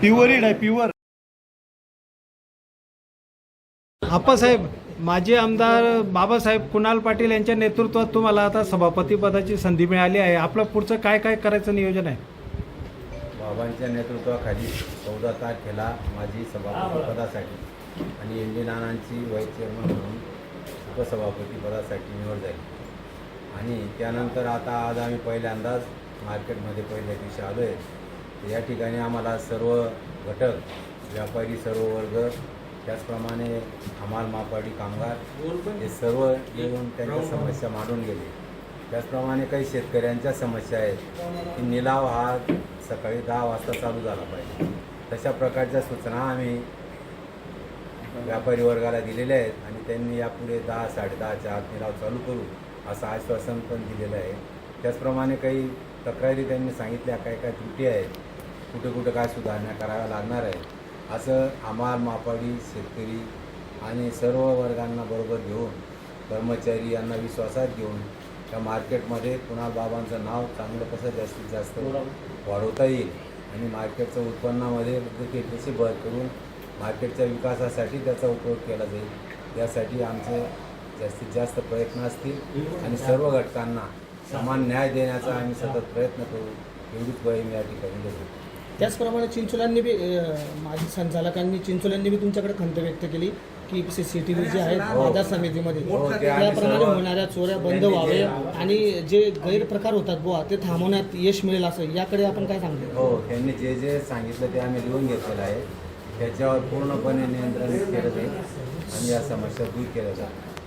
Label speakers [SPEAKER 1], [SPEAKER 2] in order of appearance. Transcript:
[SPEAKER 1] Pure इड आहे pure. Appasaheb माजी आमदार बाबासाहेब कुणाल पाटील यांच्या नेतृत्वात तुम्हाला आता सभापतीपदाची संधी मिळाली आहे. आपलं पुढचं काय काय करायचं नियोजन आहे?
[SPEAKER 2] बाबांच्या नेतृत्वाखाली चौदा तारखेला माझी सभापती पदासाठी आणि एन डी नानांची व्हाईस चेअरमन म्हणून उपसभापती पदासाठी निवड झाली. आणि त्यानंतर आता आज आम्ही पहिल्यांदाच मार्केटमध्ये पहिल्या दिवशी आलो आहे या ठिकाणी आम्हाला सर्व घटक व्यापारी सर्व वर्ग त्याचप्रमाणे हमाल मापाडी कामगार हे सर्व येऊन त्यांच्या समस्या मांडून गेले. त्याचप्रमाणे काही शेतकऱ्यांच्या समस्या आहेत की निलाव हा सकाळी दहा वाजता चालू झाला पाहिजे. तशा प्रकारच्या सूचना आम्ही व्यापारी वर्गाला दिलेले आहेत आणि त्यांनी यापुढे दहा साडेदहाच्या आत निलाव चालू करू असं आश्वासन पण दिलेलं आहे. त्याचप्रमाणे काही तक्रारी त्यांनी सांगितल्या काय काय त्रुटी आहेत कुठे कुठे काय सुधारणा कराव्या लागणार आहे असं आम्हाला मापाडी शेतकरी आणि सर्व वर्गांना बरोबर घेऊन कर्मचारी यांना विश्वासात घेऊन त्या मार्केटमध्ये कुणाल बाबांचं नाव चांगलं कसं जास्तीत जास्त वाढवता येईल आणि मार्केटचं उत्पन्नामध्ये देखील कशी भर करून मार्केटच्या विकासासाठी त्याचा उपयोग केला जाईल. यासाठी आमचे जास्तीत जास्त प्रयत्न असतील आणि सर्व घटकांना समान न्याय देण्याचा आम्ही सतत प्रयत्न करू. एवढीच ग्वाही मी या ठिकाणी देतो.
[SPEAKER 3] त्याचप्रमाणे चिंचोल्यांनी बी माजी संचालकांनी चिंचोल्यांनी बी तुमच्याकडे खंत व्यक्त केली की C C T V J आहेत
[SPEAKER 2] हो.
[SPEAKER 3] बाजार समितीमध्ये
[SPEAKER 2] हो, ते आम्ही
[SPEAKER 3] त्याप्रमाणे
[SPEAKER 2] सर्व-
[SPEAKER 3] होणाऱ्या चोऱ्या बंद व्हावे आणि जे गैरप्रकार होतात बुवा ते थांबवण्यात यश मिळेल असं. याकडे आपण काय सांगतो
[SPEAKER 2] हो त्यांनी जे जे सांगितलं ते आम्ही लिहून घेतलेलं आहे. त्याच्यावर पूर्णपणे नियंत्रण केलं जाईल आणि या समस्या दूर केल्या जातात